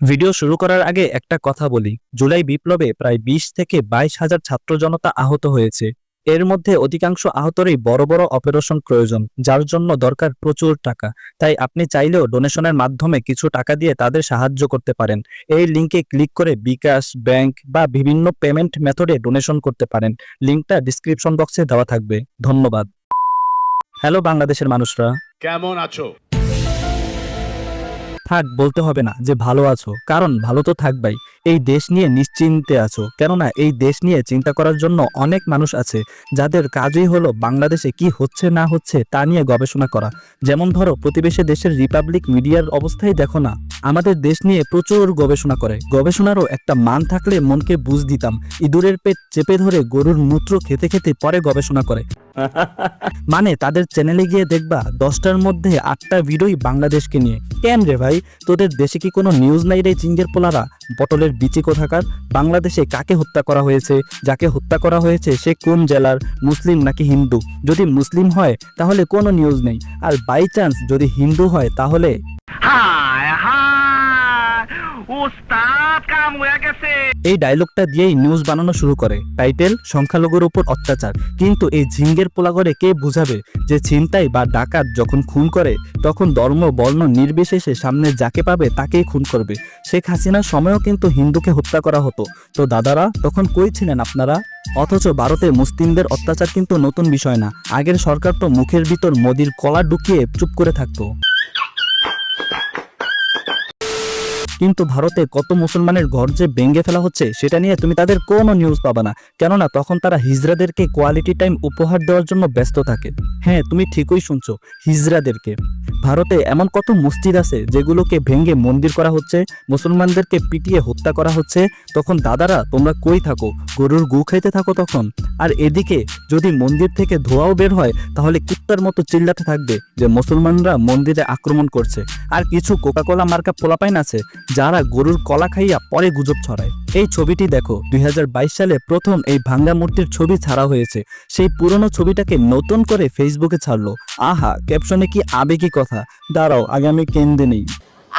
Video শুরু করার আগে একটা কথা বলি। জুলাই বিপ্লবে প্রায় বিশ থেকে বাইশ হাজার ছাত্র জনতা আহত হয়েছে। এর মধ্যে অধিকাংশ আহতরই বড় বড় অপারেশন প্রয়োজন, যার জন্য দরকার প্রচুর টাকা। তাই আপনি চাইলেও ডোনেশনের মাধ্যমে কিছু টাকা দিয়ে তাদের সাহায্য করতে পারেন। এই লিঙ্কে ক্লিক করে বিকাশ, ব্যাংক বা বিভিন্ন পেমেন্ট মেথডে ডোনেশন করতে পারেন। লিঙ্কটা ডিসক্রিপশন বক্সে দেওয়া থাকবে। ধন্যবাদ। হ্যালো বাংলাদেশের মানুষরা। কেমন আছো? থাক বলতে হবে না যে ভালো আছো। কারণ ভালো তো থাকবাই। এই দেশ নিয়ে নিশ্চিন্তে আছো। কেননা এই দেশ নিয়ে চিন্তা করার জন্য অনেক মানুষ আছে, যাদের কাজই হলো বাংলাদেশে কি হচ্ছে না হচ্ছে তা নিয়ে গবেষণা করা। যেমন ধরো, প্রতিবেশী দেশের রিপাবলিক মিডিয়ার অবস্থাই দেখো না। আমাদের দেশ নিয়ে প্রচুর গবেষণা করে। গবেষণারও একটা মান থাকলে মনকে বুঝ দিতাম। ইঁদুরের পেট চেপে ধরে গরুর মূত্র খেতে খেতে পরে গবেষণা করে। মানে তাদের চ্যানেলে গিয়ে দেখবা দশটার মধ্যে আটটা ভিডিওই বাংলাদেশকে নিয়ে। কেন রে ভাই? তোদের দেশে কি কোনো নিউজ নাই রে চিঙ্গের পোলারা? পটলের বিচি কোথাকার? বাংলাদেশে কাকে হত্যা করা হয়েছে? যাকে হত্যা করা হয়েছে সে কোন জেলার? মুসলিম নাকি হিন্দু? যদি মুসলিম হয় তাহলে কোনো নিউজ নেই। আর বাই চান্স যদি হিন্দু হয় তাহলে এই ডায়লগটা দিয়েই নিউজ বানানো শুরু করে। টাইটেল সংখ্যালঘুর উপর অত্যাচার। কিন্তু এই ঝিঙ্গের পোলাগরে কে বুঝাবে যে ছিনতাই বা ডাকাত যখন খুন করে, তখন ধর্ম, বর্ণ নির্বিশেষে সামনে যাকে পাবে তাকেই খুন করবে। শেখ হাসিনার সময়ও কিন্তু হিন্দুকে হত্যা করা হতো। তো দাদারা, তখন কই ছিলেন আপনারা? অথচ ভারতে মুসলিমদের অত্যাচার কিন্তু নতুন বিষয় না। আগের সরকার তো মুখের ভিতর মোদির কলা ঢুকিয়ে চুপ করে থাকতো। কিন্তু ভারতে কত মুসলমানের ঘর যে ভেঙে ফেলা হচ্ছে, সেটা নিয়ে তুমি তাদের কোনো নিউজ পাবা না। কেননা তখন তারা হিজড়াদেরকে কোয়ালিটি টাইম উপহার দেওয়ার জন্য ব্যস্ত থাকে। হ্যাঁ তুমি ঠিকই শুনছো, হিজড়াদেরকে। ভারতে এমন কত মসজিদ আছে যেগুলোকে ভেঙে মন্দির করা হচ্ছে, মুসলমানদেরকে পিটিয়ে হত্যা করা হচ্ছে, তখন দাদারা তোমরা কই থাকো, গরুর গু খাইতে থাকো তখন? আর এদিকে যদি মন্দির থেকে ধোঁয়াও বের হয়, তাহলে কুত্তার মতো চিল্লাতে থাকবে যে মুসলমানরা মন্দিরে আক্রমণ করছে। আর কিছু কোকাকোলা মার্কা পোলাপাইন আছে যারা গরুর কলা খাইয়া পরে গুজব ছড়ায়। এই ছবিটি দেখো দুই হাজার বাইশ সালে প্রথম এই ভাঙ্গা মূর্তির ছবি ছাড়া হয়েছে। সেই পুরনো ছবিটাকে নতুন করে ফেসবুকে ছাড়লো। আহা ক্যাপশনে কি আবেগী কথা। দাঁড়াও আগে আমি কেন্দ্রে নেই।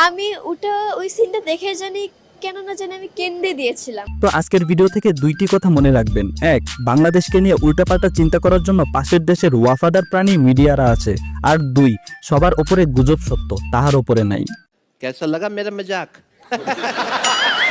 আমি ওটা ওই সিনটা দেখে জানি কেন জানি আমি কেন্দ্রে দিয়েছিলাম। তো আজকের ভিডিও থেকে দুইটি কথা মনে রাখবেন। এক বাংলাদেশকে নিয়ে উল্টাপাল্টা চিন্তা করার জন্য পাশের দেশের ওয়াফাদার প্রাণী মিডিয়ারা আছে। আর দুই সবার ওপরে গুজব সত্য তাহার ওপরে নাই। कैसा लगा मेरा मज़ाक?